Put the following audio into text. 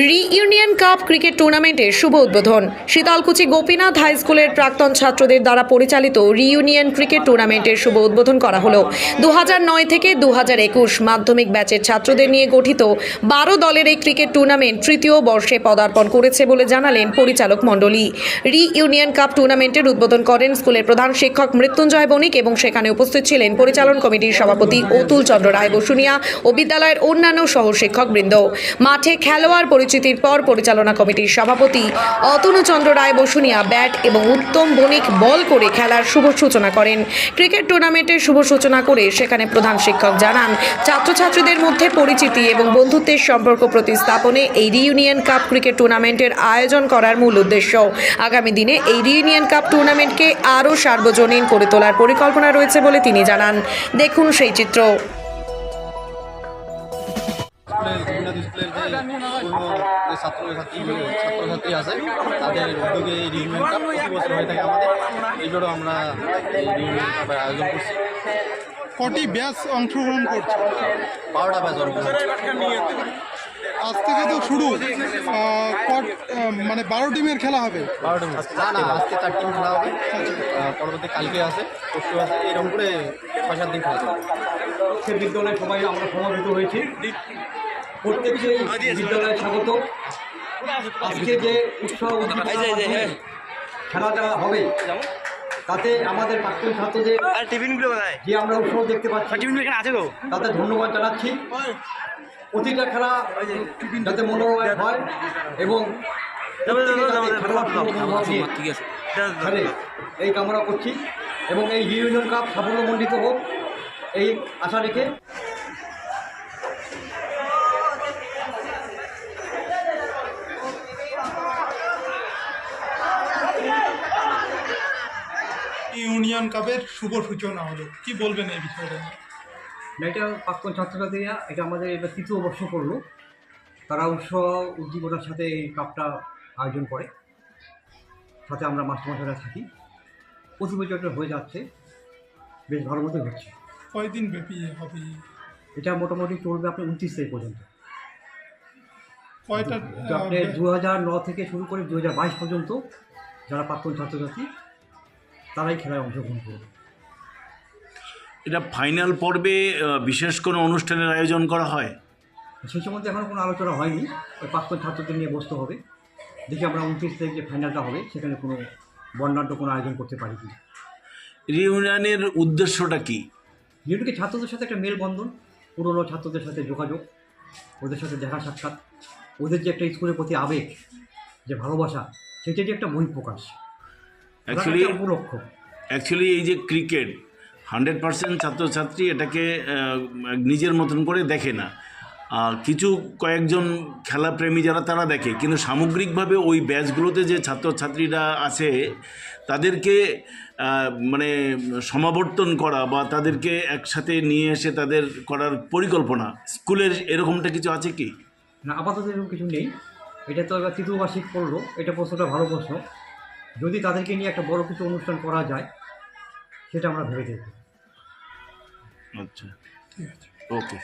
Reunion cup cricket টুর্নামেন্টের শুভ উদ্বোধন। Sitalkuchi Gopinath high স্কুলের প্রাক্তন ছাত্রদের দ্বারা পরিচালিত রিইউনিয়ন ক্রিকেট টুর্নামেন্টের শুভ উদ্বোধন করা হলো। দু নয় থেকে দুহাজার একুশ মাধ্যমিক ব্যাচের ছাত্রদের নিয়ে গঠিত বারো দলের এই ক্রিকেট টুর্নামেন্ট তৃতীয় বর্ষে পদার্পণ করেছে বলে জানালেন পরিচালক মণ্ডলী। রিইউনিয়ন কাপ টুর্নামেন্টের উদ্বোধন করেন স্কুলের প্রধান শিক্ষক মৃত্যুঞ্জয় বণিক এবং সেখানে উপস্থিত ছিলেন পরিচালন কমিটির সভাপতি অতুল চন্দ্র রায় বসুনিয়া ও বিদ্যালয়ের অন্যান্য সহ শিক্ষকবৃন্দ মাঠে খেলোয়াড় পরিচিতির পর পরিচালনা কমিটির সভাপতি অতনুচন্দ্র রায় বসুনিয়া ব্যাট এবং উত্তম বণিক বল করে খেলার শুভ সূচনা করেন। ক্রিকেট টুর্নামেন্টের শুভ সূচনা করে সেখানে প্রধান শিক্ষক জানান, ছাত্রছাত্রীদের মধ্যে পরিচিতি এবং বন্ধুত্বের সম্পর্ক প্রতিস্থাপনে এই রিইউনিয়ন কাপ ক্রিকেট টুর্নামেন্টের আয়োজন করার মূল উদ্দেশ্য। আগামী দিনে এই রিইউনিয়ন কাপ টুর্নামেন্টকে আরও সার্বজনীন করে তোলার পরিকল্পনা রয়েছে বলে তিনি জানান। দেখুন সেই চিত্র। স্কুলের গোপীনাথ স্কুলের যে পূর্ণ যে ছাত্র ছাত্রী ছাত্রছাত্রী আছে তাদের উদ্যোগে এই রিউনিয়ন কাপ প্রতি বছর হয়ে থাকে আমাদের। এইবারও আমরা এই রিউনিয়ন কাপের আয়োজন করছি। কটি ব্যাচ অংশগ্রহণ করছে? বারোটা ব্যাচ অংশগ্রহণ আজ থেকে তো শুরু। মানে বারো টিমের খেলা হবে। বারোটা না না আজকে চার টিম খেলা হবে। পরবর্তী কালকে আছে পরশু আছে। এরকম করে ছয় সাত দিন খেলা চলবে। সে বিদ্যালয়ে সবাই আমরা সমাবেত হয়েছি। প্রত্যেককে বিদ্যালয়ে স্বাগত। আজকে যে উৎসাহ খেলাটা হবে তাতে আমাদের প্রাক্তন ছাত্রদের যে আমরা উৎসাহ দেখতে পাচ্ছি তাতে ধন্যবাদ জানাচ্ছি। প্রতিটা যাতে মনোরম হয় এবং খেলে এই কামনা করছি এবং এই ইউনিয়ন কাপ সাফল্যমণ্ডিত হোক এই আশা রেখে ইউনিয়ন কাপের শুভ সূচনা হলো। কি বলবেন এই বিষয়টা না, এটা প্রাক্তন ছাত্রছাত্রীরা এটা আমাদের এবার তৃতীয় বর্ষ করল তারা উৎসাহ উদ্দীপনার সাথে এই কাপটা আয়োজন করে। সাথে আমরা মাস্টারমশাইরা থাকি। প্রতি বছর হয়ে যাচ্ছে। বেশ ভালো মতো হচ্ছে। কয়দিন ব্যাপী হবে? এটা মোটামুটি চলবে আপনি উনত্রিশ তারিখ পর্যন্ত। কয়টা আপনি দু হাজার ন থেকে শুরু করে দু হাজার বাইশ পর্যন্ত যারা প্রাক্তন ছাত্রছাত্রী তারাই খেলায় অংশগ্রহণ করবে। এটা ফাইনাল পর্বে বিশেষ কোনো অনুষ্ঠানের আয়োজন করা হয়? সেই সম্বন্ধে এখনও কোনো আলোচনা হয়নি। ওই প্রাক্তন ছাত্রদের নিয়ে বসতে হবে। দেখি আমরা উনত্রিশ তারিখ যে ফাইনালটা হবে। সেখানে কোনো বর্ণাঢ্য কোনো আয়োজন করতে পারি কি রিউনিয়নের উদ্দেশ্যটা কি? যেটুকু ছাত্রদের সাথে একটা মেলবন্ধন পুরনো ছাত্রদের সাথে যোগাযোগ ওদের সাথে দেখা সাক্ষাৎ ওদের যে একটা স্কুলের প্রতি আবেগ যে ভালোবাসা সেটা যে একটা বহিঃপ্রকাশ। অ্যাকচুয়ালি উপলক্ষ অ্যাকচুয়ালি এই যে ক্রিকেট হান্ড্রেড পার্সেন্ট ছাত্রছাত্রী এটাকে নিজের মতন করে দেখে না। কিছু কয়েকজন খেলাপ্রেমী যারা তারা দেখে। কিন্তু সামগ্রিকভাবে ওই ব্যাচগুলোতে যে ছাত্রছাত্রীরা আছে তাদেরকে মানে সমাবর্তন করা বা তাদেরকে একসাথে নিয়ে এসে তাদের করার পরিকল্পনা স্কুলের এরকমটা কিছু আছে কি? না আপাতত এরকম কিছু নেই। এটা তো এবার তৃতীয় বার্ষিক পড়ল। এটা প্রশ্নটা ভালো প্রশ্ন। যদি তাদেরকে নিয়ে একটা বড় কিছু অনুষ্ঠান করা যায় সেটা আমরা ভেবে দেখব। আচ্ছা। ঠিক আছে। ওকে।